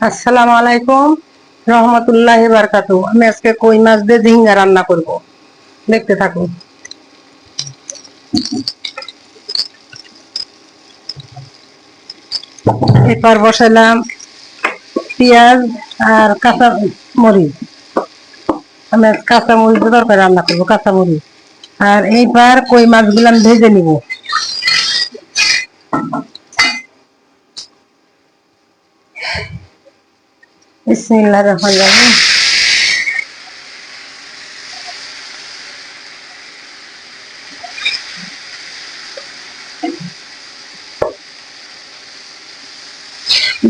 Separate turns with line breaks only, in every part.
আসসালামু আলাইকুম। রহমতুল্লাহ বারকাতু আমি আজকে কই মাছ দিয়ে ঝিঙ্গা রান্না করব। দেখতে থাকুন। এরপর বসালাম পেঁয়াজ আর কাঁচা মরিচ। আমি কাঁচা মরিচ দিয়ে তরকারি রান্না করব, কাঁচা মরিচ। আর এইবার কই মাছগুলো আমি ভেজে নিব।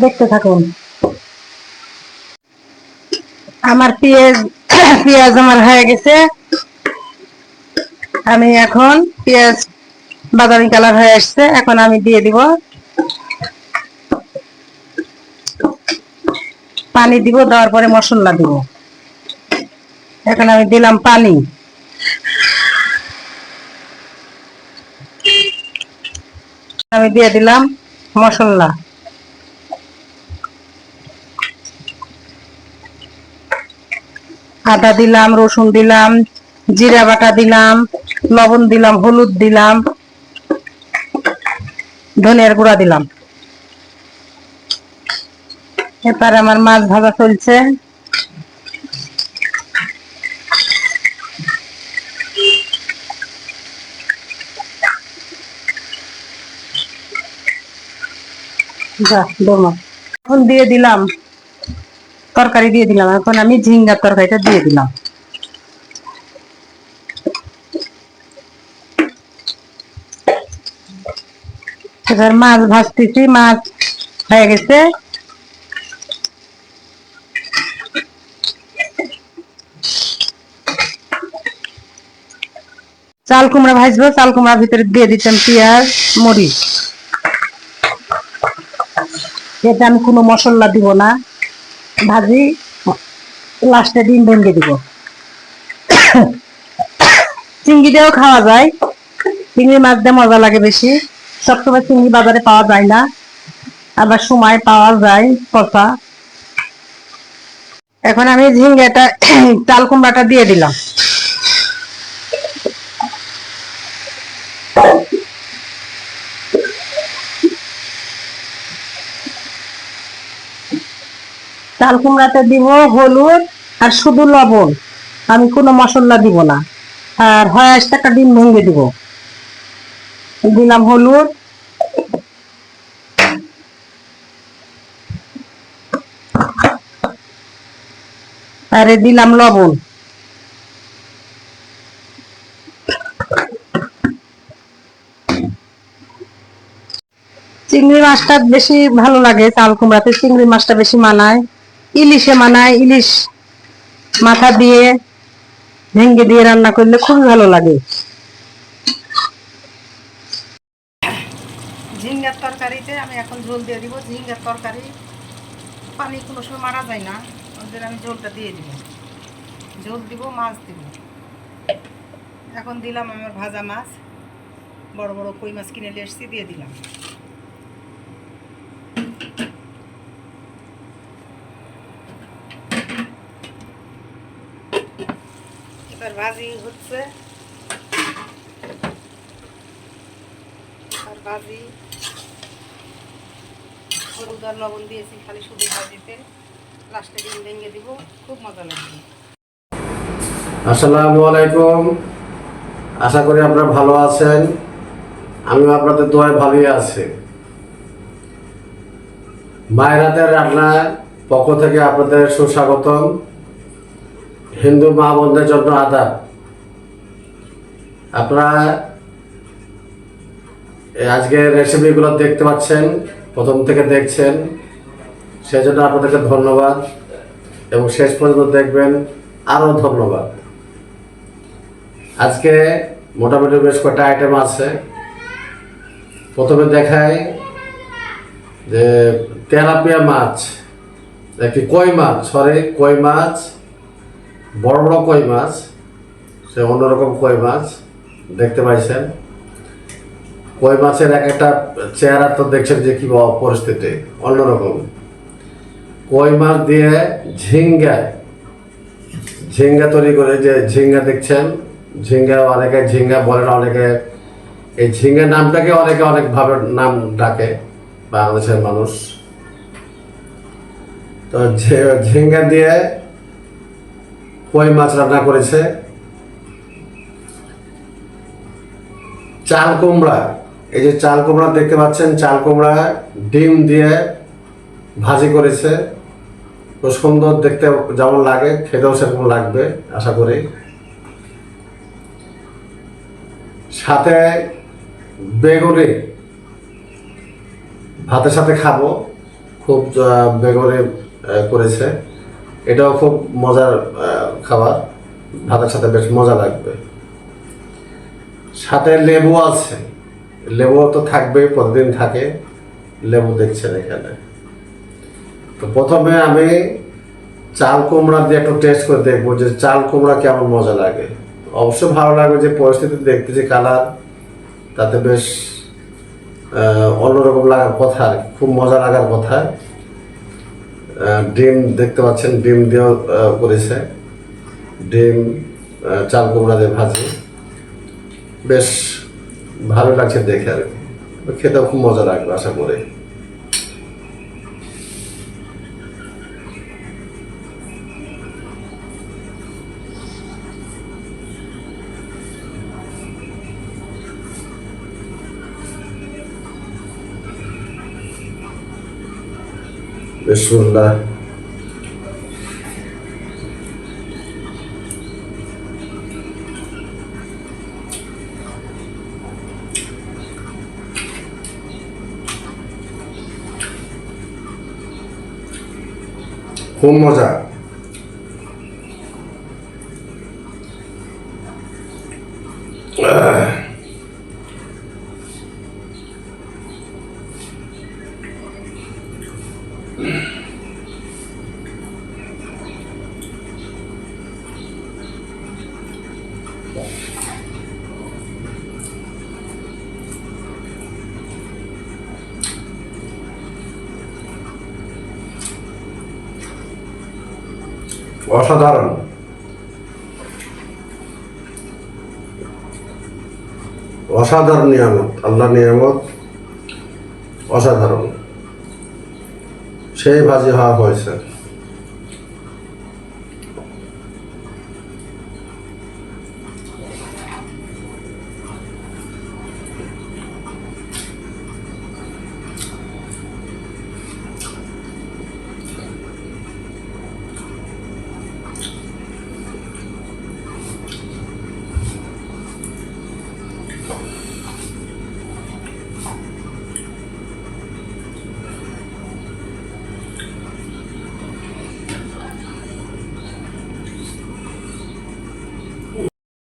দেখতে থাকুন। আমার পেঁয়াজ পেঁয়াজ আমার হয়ে গেছে। আমি এখন পেঁয়াজ বাদামি কালার হয়ে আসছে। এখন আমি দিয়ে দিব পানি দিব, দেওয়ার পরে মশলা দিব। এখন আমি দিলাম পানি। আমি দিয়ে দিলাম মশলা। আদা দিলাম, রসুন দিলাম, জিরা বাটা দিলাম, লবণ দিলাম, হলুদ দিলাম, ধনিয়ার গুঁড়া দিলাম। এবার আমার মাছ ভাজা চলছে। এখন দিয়ে দিলাম। তরকারি দিয়ে দিলাম। এখন আমি ঝিঙ্গার তরকারিটা দিয়ে দিলাম। এবার মাছ ভাজতেছি, মাছ হয়ে গেছে। চাল কুমড়া ভাজবো, চাল কুমড়ার ভিতরে দিয়ে দিতাম পেঁয়াজ, মরিচ। এটা আমি কোনো মশলা দিব না। ভাজি, লাস্টে ডিম ভেঙে দিব। চিংড়ি দিয়েও খাওয়া যায়। চিংড়ি মাছ দিয়ে মজা লাগে বেশি। সবসময় চিংড়ি বাজারে পাওয়া যায় না। আবার সময় পাওয়া যায় কষা এখন আমি ঝিঙ্গাটা, চাল কুমড়াটা দিয়ে দিলাম। চাল কুমড়াতে দিব, হলুদ আর শুধু লবণ। আমি কোনো মশলা দিব না। আর হয় টাকা ডিম ভেঙে দিব। দিলাম হলুদ। আরে দিলাম লবণ। চিংড়ি মাছটা বেশি ভালো লাগে, চাল কুমড়াতে চিংড়ি মাছটা বেশি মানায়। ইলিশে মানায়, ইলিশ মাথা দিয়ে ভেঙ্গে দিয়ে রান্না করলে খুবই ভালো লাগে। ঝিঙ্গার তরকারিতে আমি এখন ঝোল দিয়ে দিব। ঝিঙ্গার তরকারি পানি কোনো সময় মারা যায় না, ওদের আমি ঝোলটা দিয়ে দিব। ঝোল দিব, মাছ দিব। এখন দিলাম আমার ভাজা মাছ। বড় বড় কই মাছ কিনে নিয়ে এসেছি, দিয়ে দিলাম। এবার ভাজি হচ্ছে। আর ভাজি। হলুদ আর লবণ দিয়েছি, খালি শুধু ভাজিতে। লাস্টে ভেঙে দিব, খুব মজা লাগবে।
আসসালামু আলাইকুম। আশা করি আপনারা ভালো আছেন। আমিও আপনাদের দোয়ায় ভালোই আছি। মায়ের হাতের রান্নার পক্ষ থেকে আপনাদের সুস্বাগতম। হিন্দু মা বোনদের জন্য আদাব। আপনারা আজকে রেসিপিগুলো দেখতে পাচ্ছেন, প্রথম থেকে দেখছেন। সেজন্য আপনাদেরকে ধন্যবাদ এবং শেষ পর্যন্ত দেখবেন। আরও ধন্যবাদ। আজকে মোটামুটি বেশ কয়েকটা আইটেম আছে। প্রথমে দেখাই যে তেলাপিয়া মাছ একটি কই মাছ? সরি কই মাছ? বড় বড় কই মাছ? সে অন্যরকম কই মাছ? দেখতে পাইছেন? কই মাছের এক একটা চেহারা তো দেখছেন যে কি পরিস্থিতি অন্যরকম কই মাছ দিয়ে ঝিঙ্গা ঝিঙ্গা তৈরি করে যে ঝিঙ্গা দেখছেন, ঝিঙ্গা অনেকে ঝিঙ্গা বলে না, অনেকে এই ঝিঙ্গা নামটাকে অনেকে অনেকভাবে নাম ডাকে বাংলাদেশের মানুষ। তো ঝিঙ্গা দিয়ে কই মাছ রান্না করেছে? চাল কুমড়া। এই যে চাল কুমড়া দেখতে পাচ্ছেন, চাল কুমড়া ডিম দিয়ে ভাজি করেছে। তো সুন্দর দেখতে যেমন লাগে, খেতেও সেরকম লাগবে, আশা করি। সাথে বেগুনি ভাতের সাথে খাব। খুব বেগুনি করেছে। এটাও খুব মজার খাবার। ভাতের সাথে বেশ মজা লাগবে। সাথে লেবু আছে। লেবু তো থাকবে প্রতিদিন থাকে। লেবু দেখছেন এখানে। তো প্রথমে আমি চাল কুমড়া দিয়ে একটু টেস্ট করে দেখব যে চাল কুমড়া কেমন মজা লাগে। অবশ্যই ভালো লাগবে যে পরিস্থিতি দেখতে যে কালার তাতে বেশ অন্যরকম লাগার কথা খুব মজা লাগার কথা। ডিম দেখতে পাচ্ছেন, ডিম দেওয়া করেছে। ডিম চাল কুমড়া দিয়ে ভাজি। বেশ ভালো লাগছে দেখে আর কি। খেতেও খুব মজা লাগবে আশা করি। বিসমুল্লাহ খুব মজা অসাধারণ। অসাধারণ নিয়ামত আল্লাহ নিয়ামত অসাধারণ। সেই ভাজি হওয়া হয়েছে।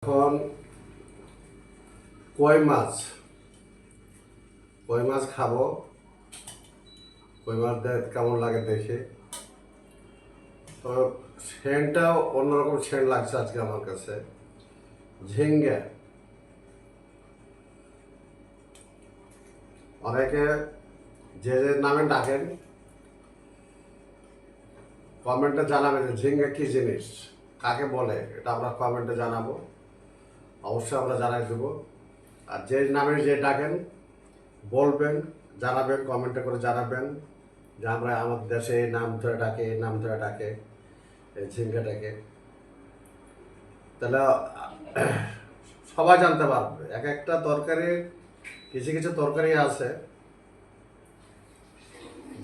এখন কই মাছ? কই মাছ খাব? কই মাছ কেমন লাগে দেখে। তো সেন্টটাও অন্যরকম সেন্ট লাগছে আজকে আমার কাছে। ঝিঙ্গে। অনেকে যে যে নামে ডাকেন, কমেন্টে জানাবেন ঝিঙ্গে কি জিনিস, কাকে বলে, এটা আমরা কমেন্টে জানাব। অবশ্যই আমরা জানাই দেবো। আর যে নামে যে ডাকেন, বলবেন, জানাবেন কমেন্টে করে জানাবেন যে আমরা আমাদের দেশে নাম ধরে ডাকে নাম ধরে ডাকে, এই ঝিঙ্গাটাকে তাহলে, সবাই জানতে পারবে। এক একটা তরকারি, কিছু কিছু তরকারি আছে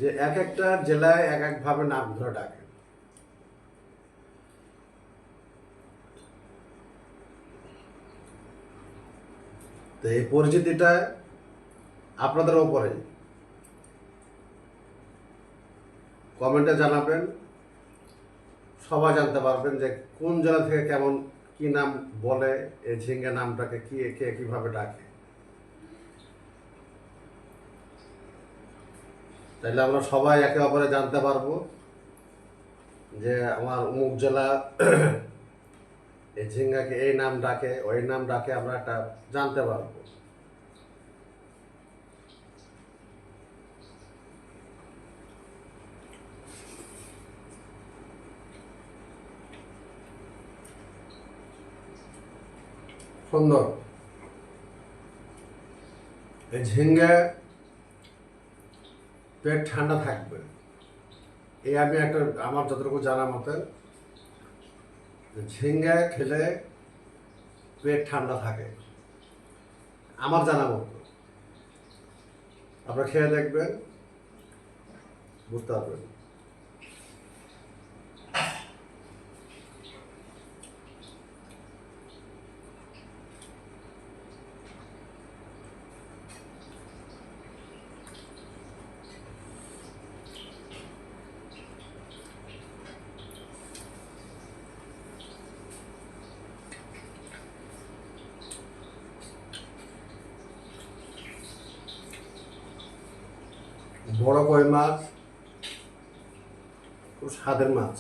যে এক একটা জেলায় এক একভাবে নাম ধরে ডাকে। তো এই পরিচিতিটা আপনাদের ওপরে কমেন্টে জানাবেন, সবাই জানতে পারবেন যে কোন জেলা থেকে কেমন কি নাম বলে, এই ঝিঙ্গা নামটাকে কি, কে কীভাবে ডাকে। তাইলে আমরা সবাই একে অপরে জানতে পারব যে আমার অমুক জেলা এই ঝিঙ্গাকে, এই নাম ডাকে ওই নাম ডাকে আমরা একটা জানতে পারব। সুন্দর। এই ঝিঙ্গা পেট ঠান্ডা থাকবে। এই আমি একটা, আমার যতটুকু জানা মতে ঝিঙ্গা খেলে পেট ঠান্ডা থাকে। আমার জানা মতো। আপনারা খেয়ে দেখবেন বুঝতে পারবেন। বড় কই মাছ? খুব স্বাদের মাছ।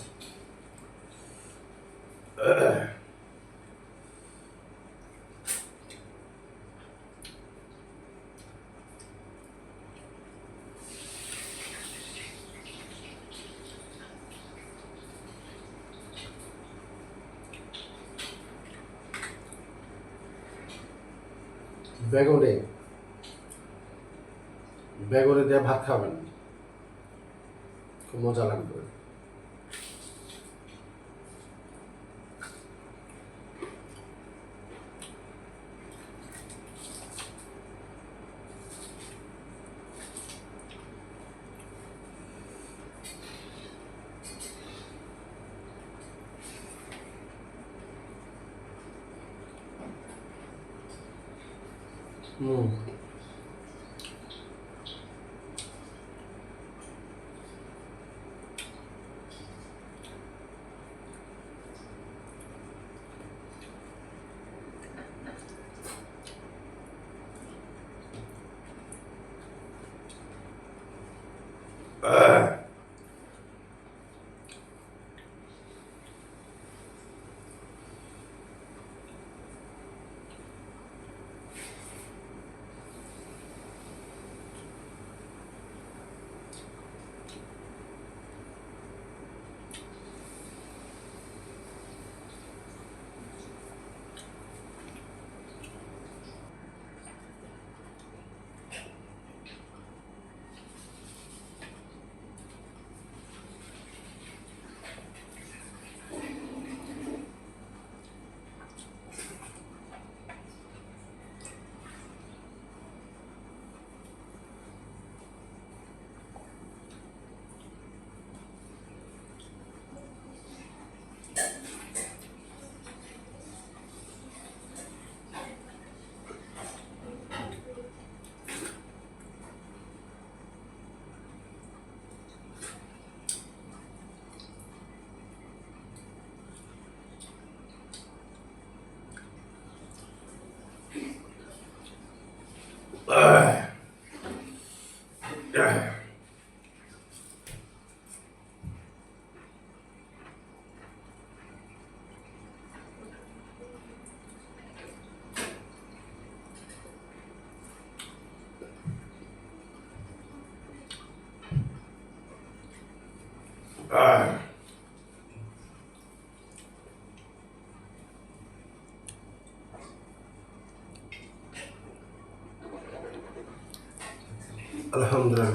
বেগুনি বেগুনি দিয়ে ভাত খাবেন খুব মজা লাগবে। হুম।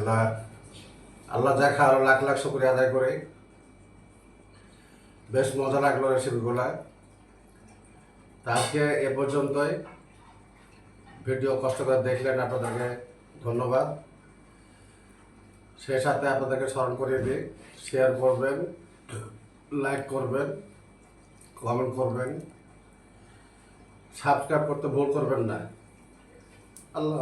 আলহামদুলিল্লাহ আল্লাহ যা খাওয়ার লাখ লাখ শুক্রিয়া আদায় করে। বেশ মজা লাগল রেসিপিগুলা তা আজকে এ পর্যন্তই। ভিডিও কষ্ট করে দেখলেন আপনাদেরকে ধন্যবাদ। সেই সাথে আপনাদেরকে স্মরণ করিয়ে দিই শেয়ার করবেন লাইক করবেন কমেন্ট করবেন। সাবস্ক্রাইব করতে ভুল করবেন না। আল্লাহ